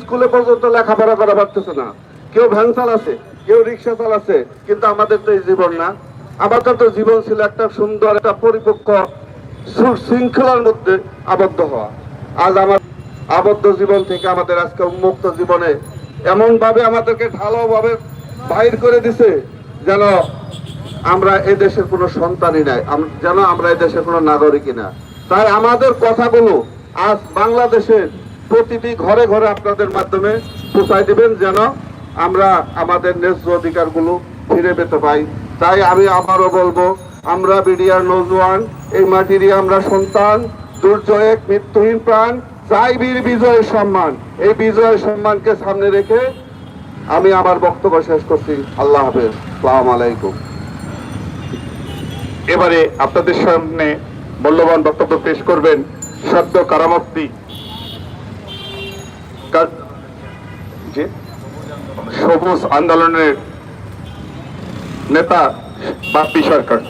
স্কুলে পর্যন্ত লেখাপড়া করা পারতেছে না। কেউ ভ্যান চালাচ্ছে, কেউ রিক্সা চালাচ্ছে, কিন্তু আমাদের তো এই জীবন না। আমাদের তো জীবন ছিল একটা সুন্দর, একটা পরিপক্ক শৃঙ্খলার মধ্যে আবদ্ধ হওয়া। আজ আমার আবদ্ধ জীবন থেকে আমাদের আজকে উন্মুক্ত জীবনে এমন ভাবে আমাদেরকে ঢালাওভাবে বাইর করে দিছে যেন আমরা এই দেশের কোনো সন্তানই নাই যেন আমরা এই দেশের কোনো নাগরিকই না। তাই আমাদের কথাগুলো আজ বাংলাদেশের প্রতিটি ঘরে ঘরে আপনাদের মাধ্যমে পৌঁছায় দিবেন যেন আমরা আমাদের ন্যায্য অধিকারগুলো ফিরে পেতে পাই। তাই আমি আবারও বলব, আমরা বিডিআর নৌজওয়ান, এই মাটিরই আমরা সন্তান দুর্জয়েক মৃত্যুহীন প্রাণ চাই বীর বিজয়ের সম্মান, এই বিজয়ের সম্মানকে সামনে রেখে আমি আমার বক্তব্য শেষ করছি। আল্লাহ হাফেজ। সালাম আলাইকুম। এবারে আপনাদের সামনে মূল্যবান বক্তব্য পেশ করবেন সদ্য কারামুক্তি জি? সবুজ আন্দোলনের নেতা বাপ্পি সরকার।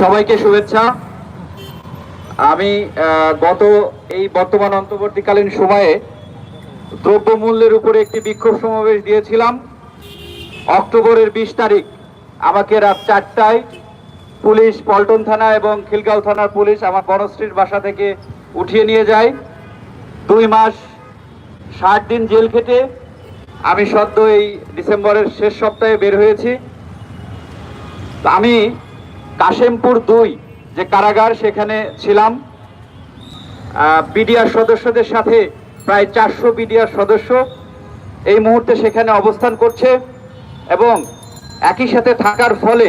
সবাইকে শুভেচ্ছা। আমি গত এই বর্তমান অন্তর্বর্তীকালীন সময়ে দ্রব্যমূল্যের উপরে একটি বিক্ষোভ সমাবেশ দিয়েছিলাম। অক্টোবরের বিশ তারিখ, আমাকে রাত চারটায় পুলিশ পল্টন থানা এবং খিলগাঁও থানার পুলিশ আমার বনশ্রীর বাসা থেকে উঠিয়ে নিয়ে যায়। দুই মাস, ষাট দিন জেল খেটে আমি সদ্য এই ডিসেম্বরের শেষ সপ্তাহে বের হয়েছি। আমি কাশেমপুর দুই যে কারাগার, সেখানে ছিলাম। বিডিআর সদস্যদের সাথে প্রায় চারশো বিডিআর সদস্য এই মুহূর্তে সেখানে অবস্থান করছে এবং একই সাথে থাকার ফলে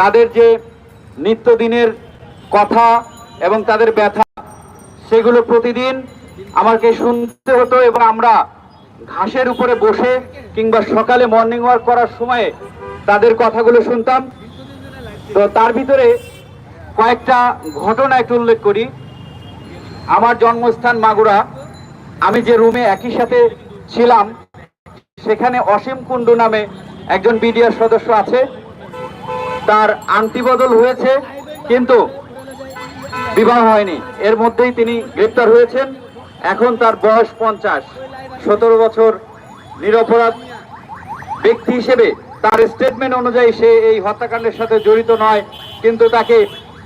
তাদের যে নিত্যদিনের কথা এবং তাদের ব্যথা, সেগুলো প্রতিদিন আমাকে শুনতে হতো এবং আমরা ঘাসের উপরে বসে কিংবা সকালে মর্নিং ওয়াক করার সময়ে তাদের কথাগুলো শুনতাম। তো তার ভিতরে কয়েকটা ঘটনা একটু উল্লেখ করি। আমার জন্মস্থান মাগুরা। আমি যে রুমে একই সাথে ছিলাম, সেখানে অসীম কুণ্ডু নামে একজন বিডিআর সদস্য আছে। তার আংটি বদল হয়েছে, কিন্তু বিবাহ হয়নি। এর মধ্যেই তিনি গ্রেপ্তার হয়েছেন। এখন তার বয়স পঞ্চাশ। সতেরো বছর নিরপরাধ ব্যক্তি হিসেবে তার স্টেটমেন্ট অনুযায়ী সে এই হত্যাকাণ্ডের সাথে জড়িত নয়, কিন্তু তাকে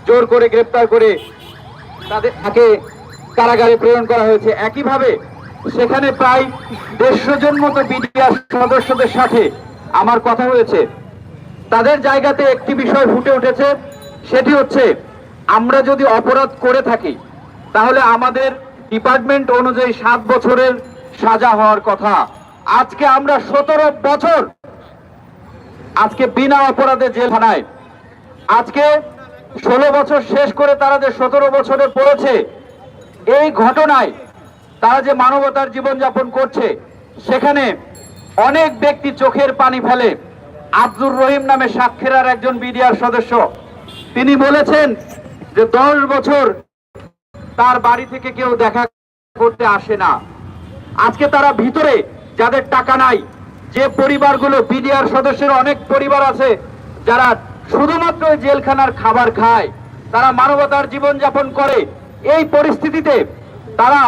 জোর করে গ্রেপ্তার করে তাদের তাকে কারাগারে প্রেরণ করা হয়েছে। একইভাবে সেখানে প্রায় দেড়শো জন মতো বিডিআর সদস্যদের সাথে আমার কথা হয়েছে। তাদের জায়গাতে একটি বিষয় ফুটে উঠেছে, সেটি হচ্ছে আমরা যদি অপরাধ করে থাকি, তাহলে আমাদের ডিপার্টমেন্ট অনুযায়ী সাত বছরের সাজা হওয়ার কথা। আজকে আমরা সতেরো বছর আজকে বিনা অপরাধে জেলখানায়। আজকে ষোলো বছর শেষ করে তারা যে সতেরো বছরে পড়েছে, এই ঘটনায় তারা যে মানবতার জীবনযাপন করছে, সেখানে অনেক ব্যক্তি চোখের পানি ফেলে। আব্দুর রহিম নামে সাক্ষীরার একজন বিডিআর সদস্য। তিনি বলেছেন যে দশ বছর তার বাড়ি থেকে কেউ দেখা করতে আসে না। আজকে তারা ভিতরে যাদের টাকা নাই, যে পরিবারগুলো বিডিআর সদস্যের অনেক পরিবার আছে, যারা শুধুমাত্র জেলখানার খাবার খায়, তারা মানবতার জীবন যাপন করে, এই পরিস্থিতিতে তারা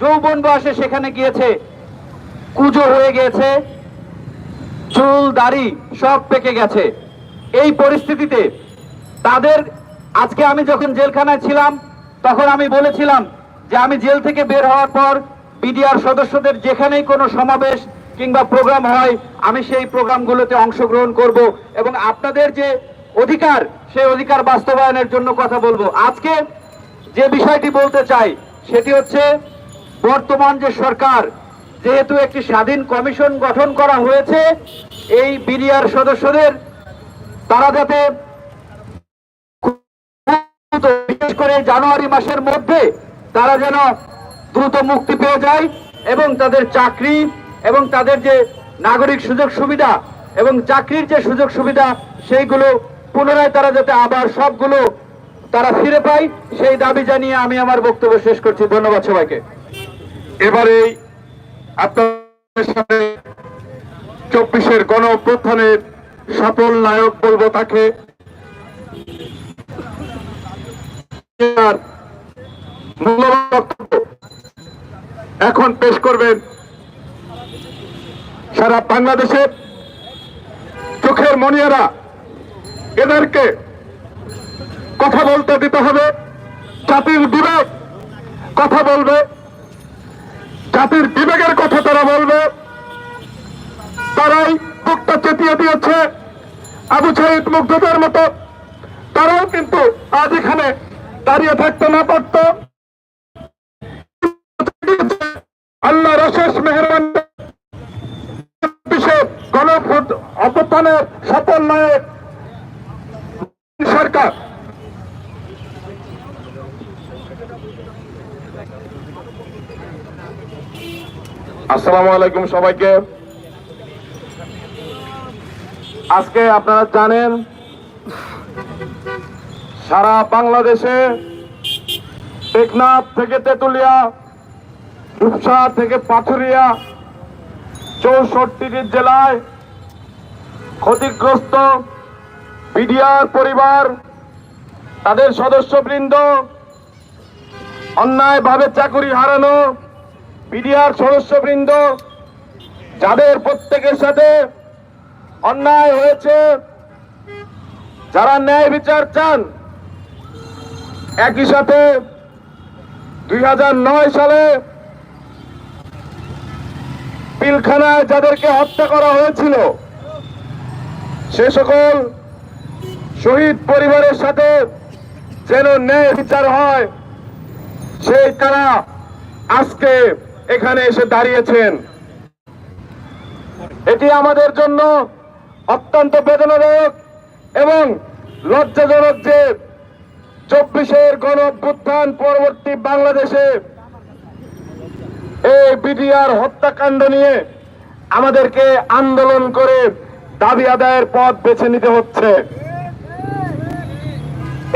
যৌবন বয়সে সেখানে গিয়েছে, কুজো হয়ে গিয়েছে। চুল, দাড়ি সব পেকে গেছে। এই পরিস্থিতিতে তাদের, আজকে আমি যখন জেলখানায় ছিলাম, তখন আমি বলেছিলাম যে আমি জেল থেকে বের হওয়ার পর বিডিআর সদস্যদের যেখানেই কোনো সমাবেশ কিংবা প্রোগ্রাম হয়, আমি সেই প্রোগ্রামগুলোতে অংশগ্রহণ করব এবং আপনাদের যে অধিকার, সেই অধিকার বাস্তবায়নের জন্য কথা বলব। আজকে যে বিষয়টি বলতে চাই, সেটি হচ্ছে বর্তমান যে সরকার যেহেতু একটি স্বাধীন কমিশন গঠন করা হয়েছে, এই বিডিআর সদস্যদের তারা যাতে বিশেষ করে জানুয়ারি মাসের মধ্যে তারা যেন দ্রুত মুক্তি পেয়ে যায় এবং তাদের চাকরি এবং তাদের যে নাগরিক সুযোগ সুবিধা এবং চাকরির যে সুযোগ সুবিধা, সেইগুলো পুনরায় তারা যাতে আবার সবগুলো তারা ফিরে পায়, সেই দাবি জানিয়ে আমি আমার বক্তব্য শেষ করছি। ধন্যবাদ সবাইকে। এবারে চব্বিশের গণ অভ্যুত্থানের সফল নায়ক বলব তাকে। এখন পেশ করবেন সারা বাংলাদেশের চোখের মনিয়ারা, এদেরকে কথা বলতে দিতে হবে। জাতির বিবেক কথা বলবে। জাতির বিবেকের কথা তারা বলবে। তারাই বুকটা চেতিয়ে দিয়েছে। আবু সাইদ মুগ্ধদের মতো। তারাও কিন্তু আজ এখানে দাঁড়িয়ে থাকতে না পারত। আল্লাহ রশেষ মেহরবান। বিশ্বের গণভোট অভ্যুত্থানের সফল নায়ক সরকার। আসসালামু আলাইকুম সবাইকে। আজকে আপনারা জানেন, সারা বাংলাদেশে টেকনাথ থেকে তেতুলিয়া, রূপসা থেকে পাথুরিয়া চৌষট্টিটি জেলায় ক্ষতিগ্রস্ত বিডিআর পরিবার, তাদের সদস্যবৃন্দ, অন্যায়ভাবে চাকুরি হারানো বিডিআর সদস্যবৃন্দ, যাদের প্রত্যেকের সাথে অন্যায় হয়েছে, যারা ন্যায় বিচার চান, একই সাথে দুই হাজার নয় সালে পিলখানায় যাদেরকে হত্যা করা হয়েছিল, সে সকল শহীদ পরিবারের সাথে যেন ন্যায় বিচার হয়, সেই তারা আজকে এখানে এসে দাঁড়িয়েছেন। এটি আমাদের জন্য অত্যন্ত বেদনাদায়ক এবং লজ্জাজনক যে চব্বিশের গণ অভ্যুত্থান পরবর্তী বাংলাদেশে এই বিডিআর হত্যাকাণ্ড নিয়ে আমাদেরকে আন্দোলন করে দাবি আদায়ের পথ বেছে নিতে হচ্ছে।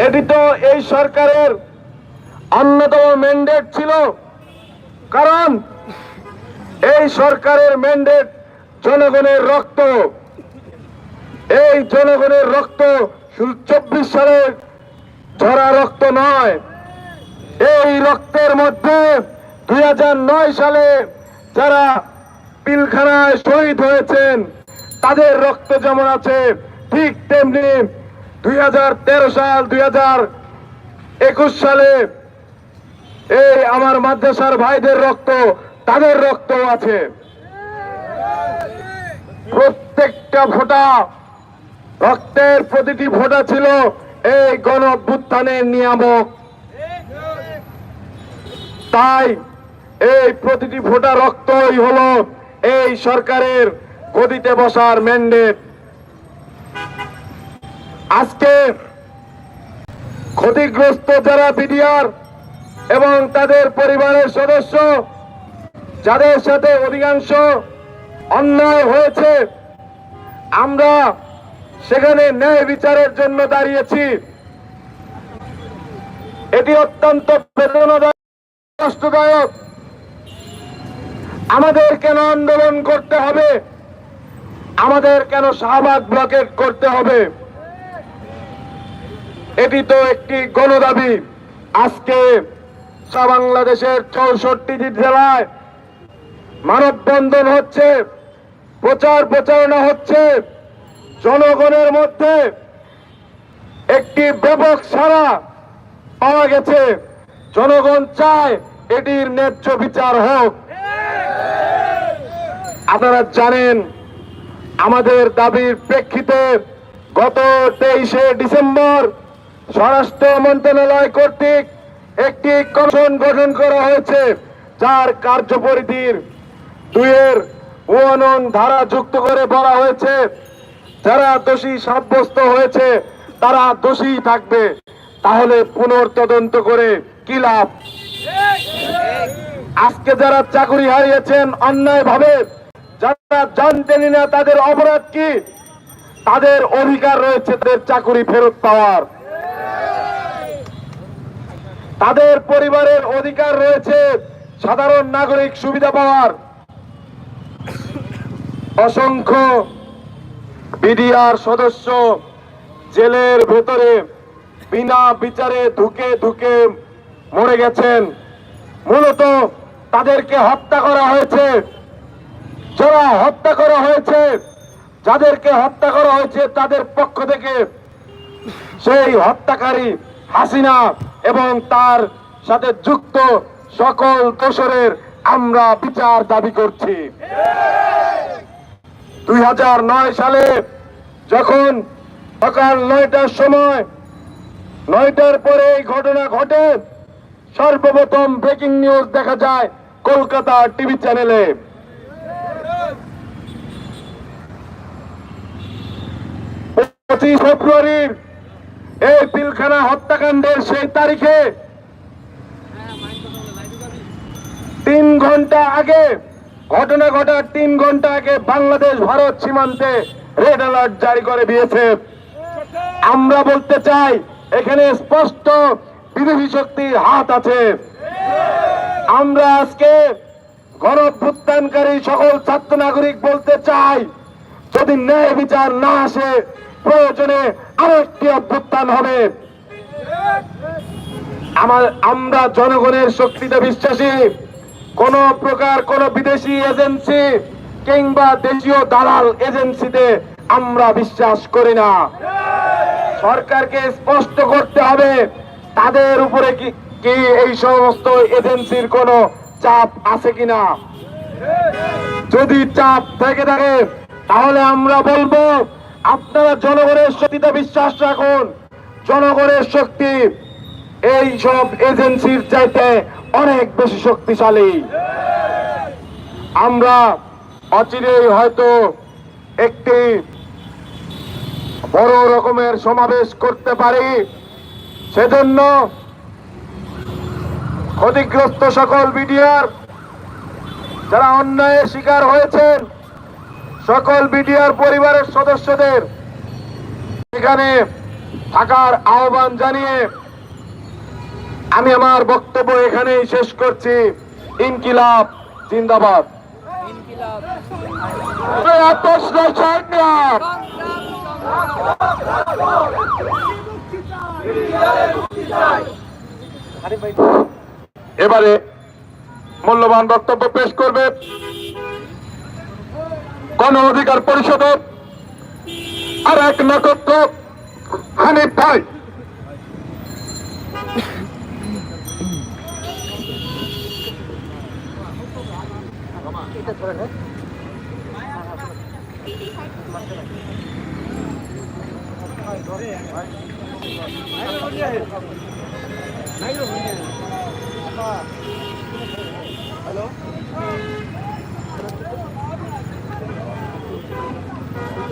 এটি তো এই সরকারের অন্যতম ম্যান্ডেট ছিল। কারণ এই সরকারের ম্যান্ডেট জনগণের রক্ত। এই জনগণের রক্ত শুধু চব্বিশ সালের ঝরা রক্ত নয়, এই রক্তের মধ্যে দুই হাজার নয় সালে যারা পিলখানায় শহীদ হয়েছেন, তাদের রক্ত যেমন আছে, ঠিক তেমনি দুই হাজার তেরো সাল, দুই সালে এই আমার মাদ্রাসার ভাইদের রক্ত, তাদের রক্ত আছে। প্রত্যেকটা ফোঁটা রক্তের প্রতিটি ফোঁটা ছিল এই গণ অভ্যুত্থানের নিয়ামক। তাই এই প্রতিটি ফোঁটা রক্তই হলো এই সরকারের গদিতে বসার ম্যান্ডেট। আজকে ক্ষতিগ্রস্ত যারা বিডিআর এবং তাদের পরিবারের সদস্য, যাদের সাথে অধিকাংশ অন্যায় হয়েছে, আমরা সেখানে ন্যায় বিচারের জন্য দাঁড়িয়েছি। এটি অত্যন্ত বেদনাদায়ক, কষ্টদায়ক। আমাদের কেন আন্দোলন করতে হবে? আমাদের কেন শাহবাগ ব্লকেট করতে হবে? এটি তো একটি গণদাবি। আজকে সারা বাংলাদেশের চৌষট্টি জেলায় মানববন্ধন হচ্ছে, প্রচার প্রচারণা হচ্ছে, জনগণের মধ্যে একটি ব্যাপক সারা পাওয়া গেছে। জনগণ চায় এটির ন্যায্য বিচার হোক। আপনারা জানেন, আমাদের দাবির প্রেক্ষিতে গত তেইশে ডিসেম্বর স্বরাষ্ট্র মন্ত্রণালয় কর্তৃক একটি কমিশন গঠন করা হয়েছে, যার কার্যপরিধির দুইয়ের ওয়ানং ধারা যুক্ত করে বলা হয়েছে, যারা দোষী সাব্যস্ত হয়েছে, তারা দোষী থাকবে। তাহলে পুনর্তদন্ত করে কি লাভ? আজকে যারা চাকরি হারিয়েছেন অন্যায় ভাবে যারা জানতেনি না তাদের অপরাধ কি? তাদের অধিকার রয়েছে, তাদের চাকরি ফেরত পাওয়ার। তাদের পরিবারের অধিকার রয়েছে। সাধারণ নাগরিক সুবিধা পাওয়ার। অসংখ্য বিডিআর সদস্য জেলের ভেতরে বিনা বিচারে ধুকে ধুকে মরে গেছেন। মূলত তাদেরকে হত্যা করা হয়েছে। যারা হত্যা করা হয়েছে, যাদেরকে হত্যা করা হয়েছে তাদের পক্ষ থেকে সেই হত্যাকারী হাসিনা এবং তার সাথে যুক্ত সকল দোষরের আমরা বিচার দাবি করছি। দুই হাজার নয় সালে যখন সকাল নয়টার সময়, নয়টার পরে এই ঘটনা ঘটে, সর্বপ্রথম ব্রেকিং নিউজ দেখা যায় কলকাতা টিভি চ্যানেলে। পঁচিশ ফেব্রুয়ারির এই পিলখানা হত্যাকাণ্ডের সেই তারিখে তিন ঘণ্টা আগে, ঘটনা ঘটার তিন ঘণ্টা আগে বাংলাদেশ ভারত সীমান্তে রেড অ্যালার্ট জারি করে দিয়েছে আমরা বলতে চাই, এখানে স্পষ্ট বিদেশি শক্তির হাত আছে। আমরা আজকে গণভ্যুত্থানকারী সকল ছাত্র নাগরিক বলতে চাই, যদি ন্যায় বিচার না আসে, প্রয়োজনে আরেকটি অভ্যুত্থান হবে। আমার, আমরা জনগণের শক্তিতে বিশ্বাসী। কোন প্রকার কোন বিদেশি এজেন্সি কিংবা দেশীয় দালাল এজেন্সিতে আমরা বিশ্বাস করি না। সরকারকে স্পষ্ট করতে হবে, তাদের উপরে কি কি এই সমস্ত এজেন্সির কোনো চাপ আছে কিনা। যদি চাপ থেকে থাকে, তাহলে আমরা বলব আপনারা জনগণের শক্তিতে বিশ্বাস রাখুন। জনগণের শক্তি এই সব এজেন্সির চাইতে অনেক বেশি শক্তিশালী। আমরা অচিরেই হয়তো একটি বড় রকমের সমাবেশ করতে পারি। সেজন্য ক্ষতিগ্রস্ত সকল বিডিআর যারা অন্যায়ের শিকার হয়েছেন সকল বিডিআর পরিবারের সদস্যদের এখানে থাকার আহ্বান জানিয়ে আমি আমার বক্তব্য এখানেই শেষ করছি। ইনকিলাব, জিন্দাবাদ। এবারে মূল্যবান বক্তব্য পেশ করবে গণ অধিকার পরিষদের আর এক নক্ষত্র হানিফ ভাই।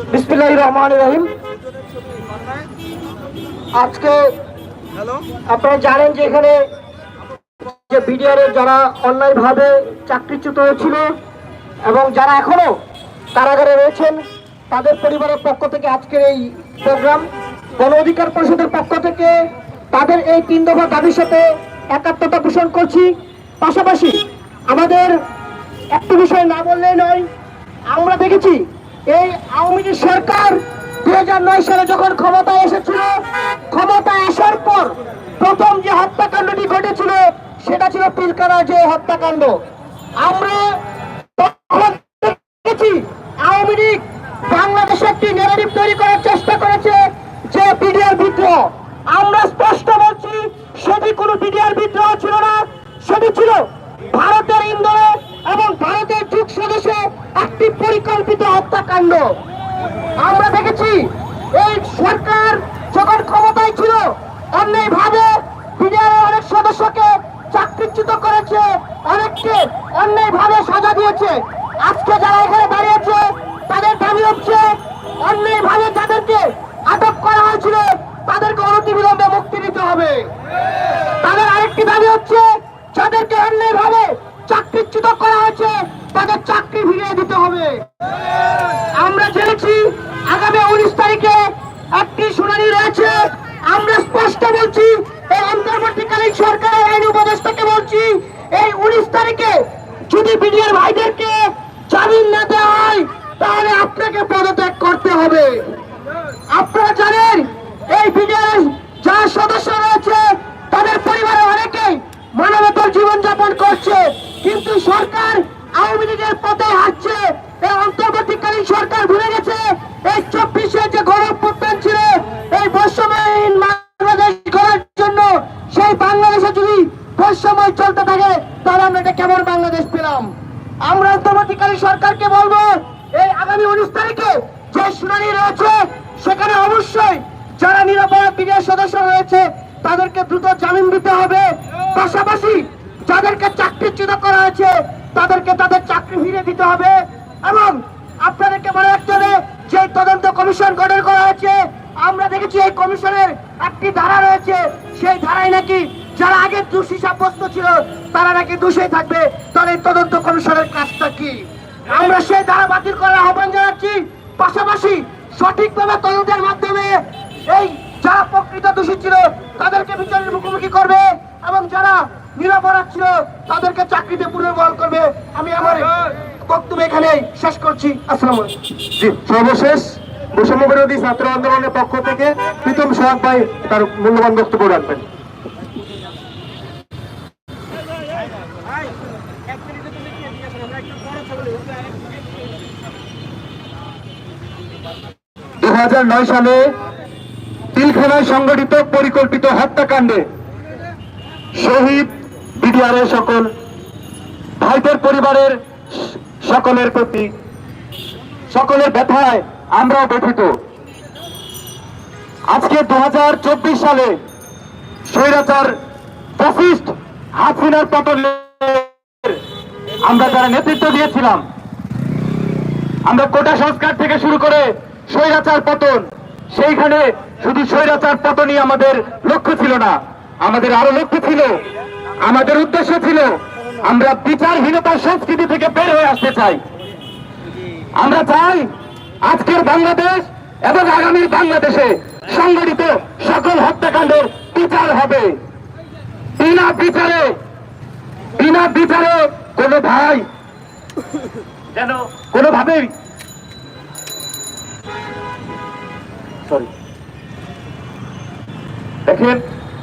বিসমিল্লাহির রহমান রহিম। আজকে আপনারা জানেন যে এখানে যে বিডিআর যারা অন্যায়ভাবে চাকরিচ্যুত হয়েছিল এবং যারা এখনও কারাগারে রয়েছেন তাদের পরিবারের পক্ষ থেকে আজকের এই প্রোগ্রাম গণ অধিকার পরিষদের পক্ষ থেকে তাদের এই তিন দফা দাবির সাথে একাত্মতা পোষণ করছি। পাশাপাশি আমাদের একটু বিষয় না বললেই নয় আমরা দেখেছি এই আওয়ামী লীগ সরকার দুই হাজার নয় সালে যখন ক্ষমতায় এসেছিল, ক্ষমতায় আসার পর প্রথম যে হত্যাকাণ্ডটি ঘটেছিল, সেটা ছিল পিলকারা যে হত্যাকাণ্ড। আমরা আওয়ামী লীগ বাংলাদেশে একটি নেগেটিভ তৈরি করার চেষ্টা করেছে যে, বিডিআর বিদ্রোহ। আমরা স্পষ্ট বলছি, সেটি কোনো বিডিআর বিদ্রোহ ছিল না সেটি ছিল ভারতের ইন্দোরে এবং ভারতের যুগ সদস্যে একটি পরিকল্পিত হত্যাকাণ্ড আমরা দেখেছি এই সরকার যখন ক্ষমতায় ছিল অন্যায় ভাবে অনেক সদস্যকে চাকরিচ্যুত করেছে, অনেককে অন্যায় ভাবে সাজা দিয়েছে। আজকে যারা এখানে দাঁড়িয়েছে, তাদের দাবি হচ্ছে অন্যায় ভাবে যাদেরকে আটক করা হয়েছিল, তাদেরকে অনতিবিলম্বে মুক্তি দিতে হবে। তাদের আরেকটি দাবি হচ্ছে, যাদেরকে অন্যায় ভাবে চাকরিচ্যুত করা হয়েছে, তাদের চাকরি ফিরিয়ে দিতে হবে। একটি শুনানি রয়েছে। আমরা স্পষ্ট বলছি, এই অন্তর্বর্তীকালীন সরকারের আইন উপদেষ্টাকে বলছি, এই উনিশ তারিখে যদি বিডিআর ভাইদেরকে জামিন না দেওয়া হয়, তাহলে আপনাকে পদত্যাগ করতে হবে। আপনারা জানেন, এই বিডিআর যারা সদস্য রয়েছে, তাদের পরিবারে অনেকেই মানবতার জীবনযাপন করছে, কিন্তু সরকার আওয়ামী লীগের পথে হাঁটছে, এই অন্তর্বর্তীকালীন সরকার ভুলে গেছে, এই চব্বিশে যে গরম বৈষম্য চলতে থাকে, তাহলে আমরা এটা কেমন বাংলাদেশ পেলাম? আমরা অন্তর্বর্তীকালীন সরকারকে বলব, এই আগামী উনিশ তারিখে যে শুনানি রয়েছে, সেখানে অবশ্যই যারা নিরাপরাধ বিডিআর সদস্য রয়েছে, তাদেরকে দ্রুত জামিন দিতে হবে। পাশাপাশি যাদেরকে চাকরিচ্যুত করা হয়েছে, তাদেরকে তাদের চাকরি ফিরে দিতে হবে। এবং আপনাদেরকে মনে রাখতে হবে যে তদন্ত কমিশন গঠন করা হয়েছে, আমরা দেখেছি এই কমিশনের একটি ধারা রয়েছে, সেই ধারায় নাকি যারা আগে দোষী সাব্যস্ত ছিল, তারা নাকি দোষী থাকবে? তাহলে তদন্ত কমিশনের কাজটা কি? আমরা সেই ধারা বাতিল করার আহ্বান জানাচ্ছি। পাশাপাশি সঠিকভাবে তদন্তের মাধ্যমে এই যারা প্রকৃত দোষী ছিল, তাদেরকে বিচারের মুখোমুখি করবে এবং যারা নিরাপরাধ ছিল, তাদেরকে চাকরিতে পুনর্বহাল করবে। আমি আমার বক্তব্য এখানে শেষ করছি। আসসালামু জি, সর্বশেষ বৈষম্য বিরোধী ছাত্র আন্দোলনের পক্ষ থেকে প্রীতম সোহাগ ভাই তার মূল্যবান বক্তব্য রাখবেন। দু সালে পিলখানায় সংগঠিত পরিকল্পিত হত্যাকাণ্ডে শহীদ বিডিআরের সকল ভাইদের পরিবারের সকলের প্রতি সকলের ব্যথায় আমরাও ব্যথিত। আজকে দু হাজার চব্বিশ সালে স্বৈরাচার ফ্যাসিস্ট হাসিনার পতনের আমরা যারা নেতৃত্ব দিয়েছিলাম, আমরা কোটা সংস্কার থেকে শুরু করে স্বৈরাচার পতন। সেইখানে শুধু স্বৈরাচার পতনই আমাদের লক্ষ্য ছিল না। আমাদের আরও লক্ষ্য ছিল, আমাদের উদ্দেশ্য ছিল আমরা বিচারহীনতার সংস্কৃতি থেকে বের হয়ে আসতে চাই। আমরা চাই আজকের বাংলাদেশ এবং আগামীর বাংলাদেশে সংগঠিত সকল হত্যাকাণ্ডের বিচার হবে। বিনা বিচারে বিনা বিচারে কোনো ভাই, যেন কোনোভাবেই দেখেন,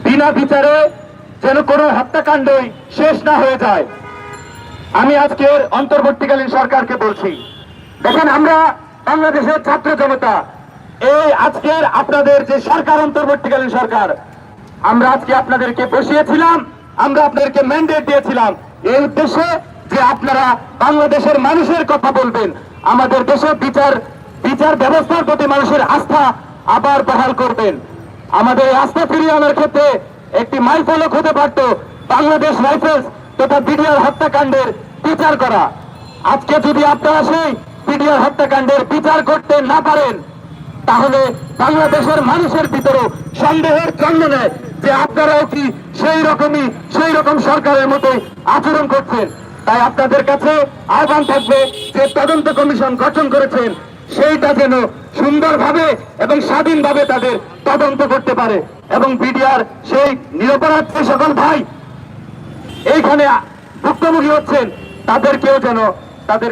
বিনা বিচারে যেন কোনো হত্যাকাণ্ডই শেষ না হয়ে যায়। আমি আজকের অন্তর্বর্তীকালীন সরকারকে বলছি। দেখেন, আমরা বাংলাদেশের ছাত্র জনতা, এই আজকের আপনাদের যে সরকার, অন্তর্বর্তীকালীন সরকার, আমরা আজকে আপনাদেরকে বসিয়েছিলাম, আমরা আপনাদেরকে ম্যান্ডেট দিয়েছিলাম। এই উদ্দেশ্যে যে আপনারা বাংলাদেশের মানুষের কথা বলবেন, আমাদের দেশে বিচার বিচার ব্যবস্থার প্রতি মানুষের আস্থা আবার বহাল করবেন। আমাদের আস্থা ফিরিয়ে আনার ক্ষেত্রে একটি মাইলফলক হতে পারত বাংলাদেশ রাইফেলস তথা বিডিআর হত্যাকাণ্ডের বিচার করা। আজকে যদি আপনারা সেই বিডিআর হত্যাকাণ্ডের বিচার করতে না পারেন, তাহলে বাংলাদেশের মানুষের ভিতরে সন্দেহের জন্ম নেয় যে আপনারাও কি সেই রকমই, সেই রকম সরকারের মতোই আচরণ করছেন। তাই আপনাদের কাছে আহ্বান থাকবে যে তদন্ত কমিশন গঠন করেছেন সেইটা যেন সুন্দরভাবে এবং স্বাধীনভাবে তাদের তদন্ত করতে পারে। এবং বিডিআর সেই নিরপরাধ সকল ভাই এইখানে ভুক্তভোগী হচ্ছেন তাদেরকেও যেন তাদের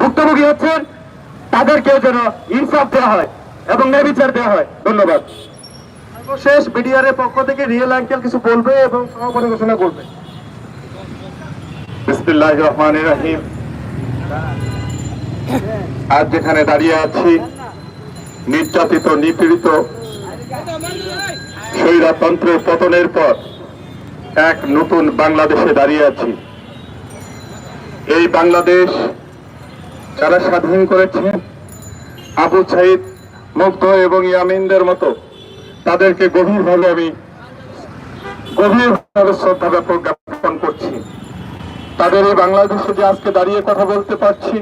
ভুক্তভোগী হচ্ছেন তাদেরকেও যেন ইনসাফ দেওয়া হয় এবং ন্যায়বিচার দেওয়া হয়। ধন্যবাদ। শেষ বিডিআর এর পক্ষ থেকে রিয়েল আঙ্কেল কিছু বলবে এবং সমাপনী ঘোষণা করবে। বিসমিল্লাহ রহমান রাহিম। আজ যেখানে দাঁড়িয়ে আছি, নির্যাতিত, নিপীড়িত স্বৈরতন্ত্রের পতনের পর এক নতুন বাংলাদেশে দাঁড়িয়ে আছি। এই বাংলাদেশ যারা স্বাধীন করেছে, আবু সাইদ, মুগ্ধ এবং ইয়ামিনদের মতো, তাদেরকে গভীরভাবে আমি গভীরভাবে শ্রদ্ধা জ্ঞাপন করছি। তাদের এই বাংলাদেশে যে আজকে দাঁড়িয়ে কথা বলতে পারছি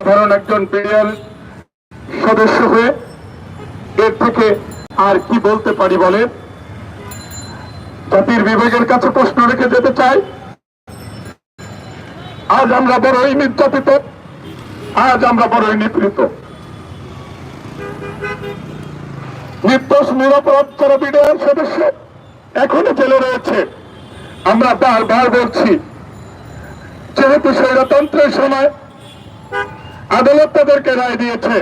ধরুন একজন বিডিআর সদস্য হয়ে এর থেকে আর কি বলতে পারি বলেন? জাতির বিবেকের কাছে প্রশ্ন রেখে যেতে চাই। আজ আমরা বড়ই নির্যাতিত। আজ আমরা বড়ই নিপীড়িত। নির্দোষ, নিরাপরাধ যারা বিডিআর সদস্য এখনও জেলে রয়েছে। আমরা বারবার বলছি, যেহেতু স্বৈরতন্ত্রের সময় আদালত তাদেরকে রায় দিয়েছে।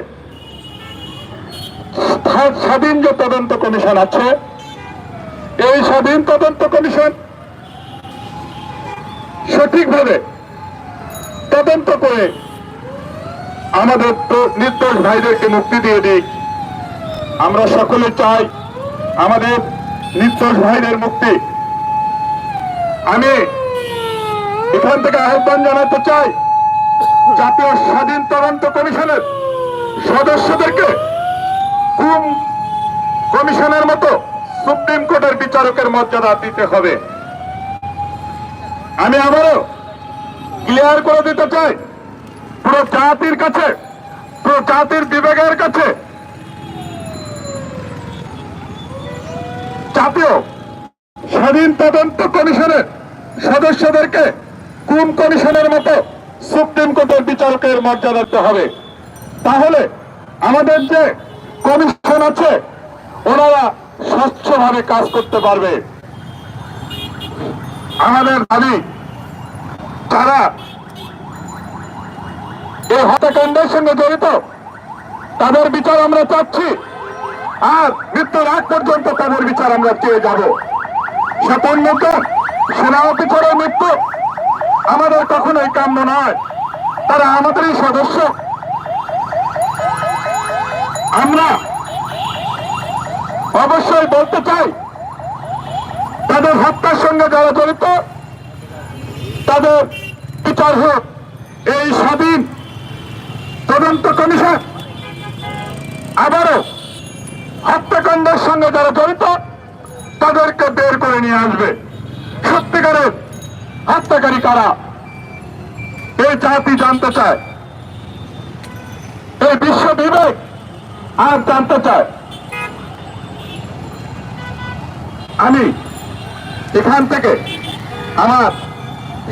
স্বাধীন যে তদন্ত কমিশন আছে, এই স্বাধীন তদন্ত কমিশন সঠিকভাবে তদন্ত করে আমাদের তো নির্দোষ ভাইদেরকে মুক্তি দিয়ে দিক। আমরা সকলে চাই আমাদের নির্দোষ ভাইদের মুক্তি। আমি এখান থেকে আহ্বান জানাতে চাই জাতীয় স্বাধীন তদন্ত কমিশনের সদস্যদেরকে গুম কমিশনের মতো সুপ্রিম কোর্টের বিচারকের মর্যাদা দিতে হবে। আমি আবারও ক্লিয়ার করে দিতে চাই পুরো জাতির কাছে পুরো জাতির বিবেকের কাছে জাতীয় স্বাধীন তদন্ত কমিশনের সদস্যদেরকে গুম কমিশনের মতো সুপ্রিম কোর্টের বিচারকের মর্যাদা দিতে হবে। তাহলে আমাদের যে কমিশন আছে, ওনারা স্বচ্ছভাবে কাজ করতে পারবে। আমাদের দাবি, যারা এই হত্যাকাণ্ডের সঙ্গে জড়িত, তাদের বিচার আমরা চাচ্ছি। আর মৃত্যুর আগ পর্যন্ত তাদের বিচার আমরা চেয়ে যাব। সাতান্নত সেনা অফিসারের মৃত্যু আমাদের কখনোই কাম্য নয়। তারা আমাদেরই সদস্য। আমরা অবশ্যই বলতে চাই, তাদের হত্যার সঙ্গে যারা জড়িত, তাদের বিচার হোক। এই স্বাধীন তদন্ত কমিশন আবারও হত্যাকাণ্ডের সঙ্গে যারা জড়িত, তাদেরকে বের করে নিয়ে আসবে। সত্যিকারের হত্যাকারী কারা? এই জাতি জানতে চায়। এই বিশ্ব বিবেক আর জানতে চায়। আমি এখান থেকে আমার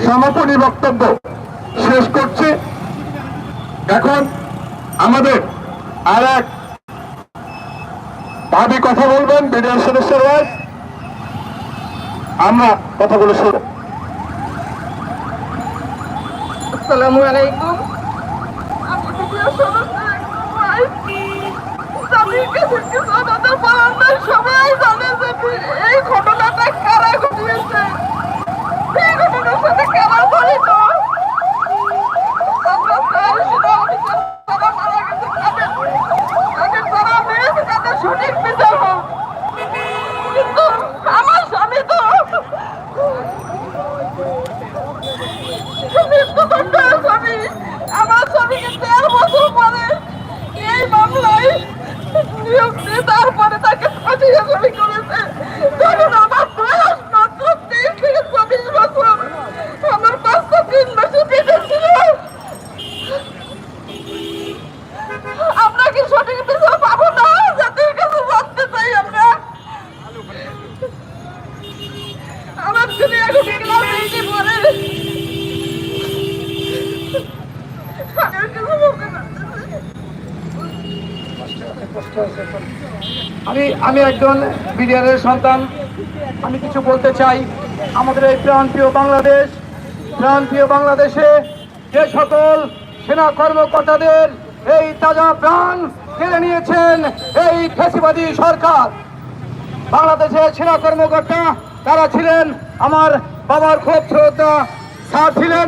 সমাপনী বক্তব্য শেষ করছি। এখন আমাদের আর এক ভাবি কথা বলবেন, বিডিআর সদস্যের আমরা কথাগুলো শুরু আসসালামু আলাইকুম। আমি আমরা চাই আমি আমি একজন বিডিআরের সন্তান। আমি কিছু বলতে চাই। আমাদের এই প্রাণপ্রিয় বাংলাদেশ, প্রাণপ্রিয় বাংলাদেশে যে সকল সেনা কর্মকর্তাদের এই তাজা প্রাণ কেড়ে নিয়েছেন এই ফেসিবাদী সরকার। বাংলাদেশের সেনা কর্মকর্তা তারা ছিলেন আমার বাবার খুব শ্রদ্ধা। স্যার ছিলেন,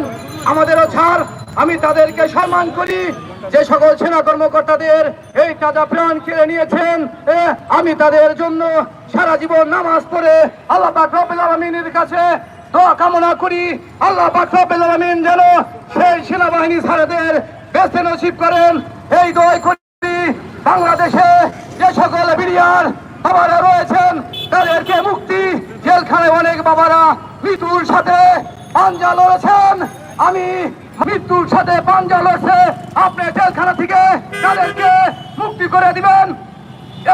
আমাদেরও ছাড় আমি তাদেরকে সম্মান করি। যে সকল সেনা কর্মকর্তাদের এই তাজা প্রাণ কেড়ে নিয়েছেন আমি তাদের জন্য সারা জীবন নামাজ পড়ে আল্লাহ পাক রব্বুল আলামিনের কাছে দোয়া কামনা করি। আল্লাহ পাক রব্বুল আলামিন যেন সেই সেনাবাহিনী সারাদের বেস্তে নসিব করেন। এই দোয়াই করি, বাংলাদেশে যে সকল বিরিয়ার বাবারা রয়েছেন, তাদেরকে মুক্তি। জেলখানায় অনেক বাবারা মৃত্যুর সাথে পাঞ্জা লড়েছেন। আমি মৃত্যুর সাথে পাঞ্জা লড়ছে। আপনি জেলখানা থেকে তাদেরকে মুক্তি করে দিবেন।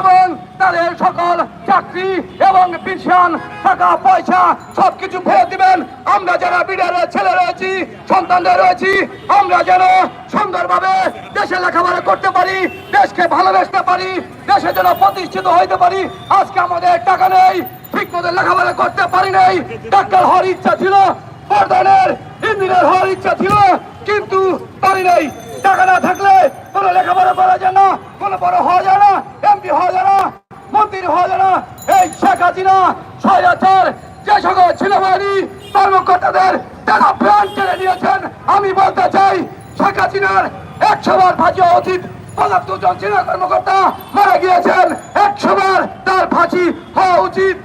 এবং তাদের সকল চাকরি এবং পেনশন, টাকা, পয়সা সবকিছু ফেরত দিবেন। আমরা যারা বিডারের ছেলে রয়েছি, সন্তানদের রয়েছি, আমরা যেন সুন্দরভাবে দেশে লেখাপড়া করতে পারি, দেশকে ভালোবাসতে পারি, দেশে যেন প্রতিষ্ঠিত হইতে পারি। আজকে আমাদের টাকা নেই, ঠিক মতো লেখাপড়া করতে পারি নাই। ডাক্তার হওয়ার ইচ্ছা ছিল বর্ধনের ইঞ্জিনিয়ার হওয়ার ইচ্ছা ছিল, কিন্তু পারি নাই। টাকা না থাকলে কোনো লেখাপড়া করা যায় না, কোনো বড় হওয়া যায় না, এমপি হওয়া যায় না, মন্ত্রী হওয়া যায় না। এই শেখ হাসিনা হাজার যে সকল সেনাবাহিনী কর্মকর্তাদের তারা প্রাণ কেড়ে নিয়েছেন, আমি বলতে চাই, শেখ হাসিনার একশো বার হওয়া উচিত। পঁচাত্তর জন সেনা কর্মকর্তা মারা গিয়েছেন একশো বার তার ফাঁসি হওয়া উচিত।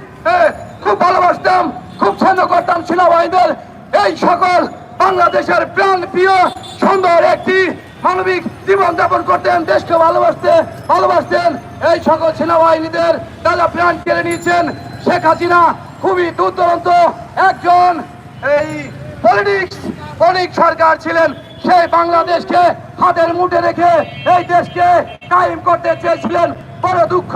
খুব ভালোবাসতাম, খুব ছন্দ করতাম সেনাবাহিনীদের এই সকল বাংলাদেশের প্রাণ প্রিয় সুন্দর একটি মানবিক জীবন যাপন করতেন, দেশকে ভালোবাসতে, ভালোবাসতেন। এই সকল সেনাবাহিনীদের তারা প্রাণ কেড়ে নিয়েছেন। শেখ হাসিনা খুবই দুর্দান্ত একজন এই পলিটিক্স পলিটিক্স সরকার ছিলেন। সেই বাংলাদেশকে হাতের মুঠে রেখে এই দেশকে কায়েম করতে চেয়েছিলেন। বড় দুঃখ,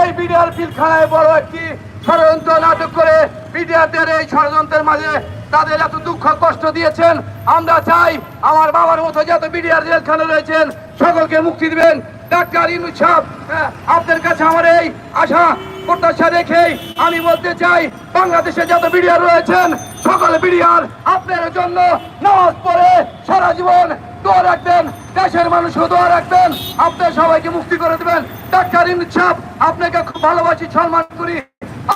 এই বিডিআর পিলখানায় বড় একটি ষড়যন্ত্র নাটক করে বিডিআরদের এই ষড়যন্ত্রের মাঝে তাদের এত দুঃখ কষ্ট দিয়েছেন। আমরা চাই আমার বাবার মতো যত বিডিআর জেলখানে রয়েছেন সকলকে মুক্তি দিবেন। ডাক্তার ইনু সাহেব হ্যাঁ, আপনার কাছে আমার এই আশা প্রত্যাশা রেখেই আমি বলতে চাই বাংলাদেশে যত বিডিআর রয়েছেন সকল বিডিআর আপনার জন্য নামাজ পড়ে সারা জীবন দোয়া রাখবেন দেশের মানুষও দোয়া রাখবেন আপনার সবাইকে মুক্তি করে দেবেন। ডাক্তার ইনু সাহেব আপনাকে খুব ভালোবাসি সম্মান করি।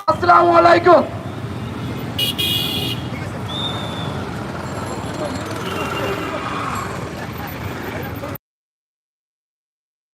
আসসালামু আলাইকুম।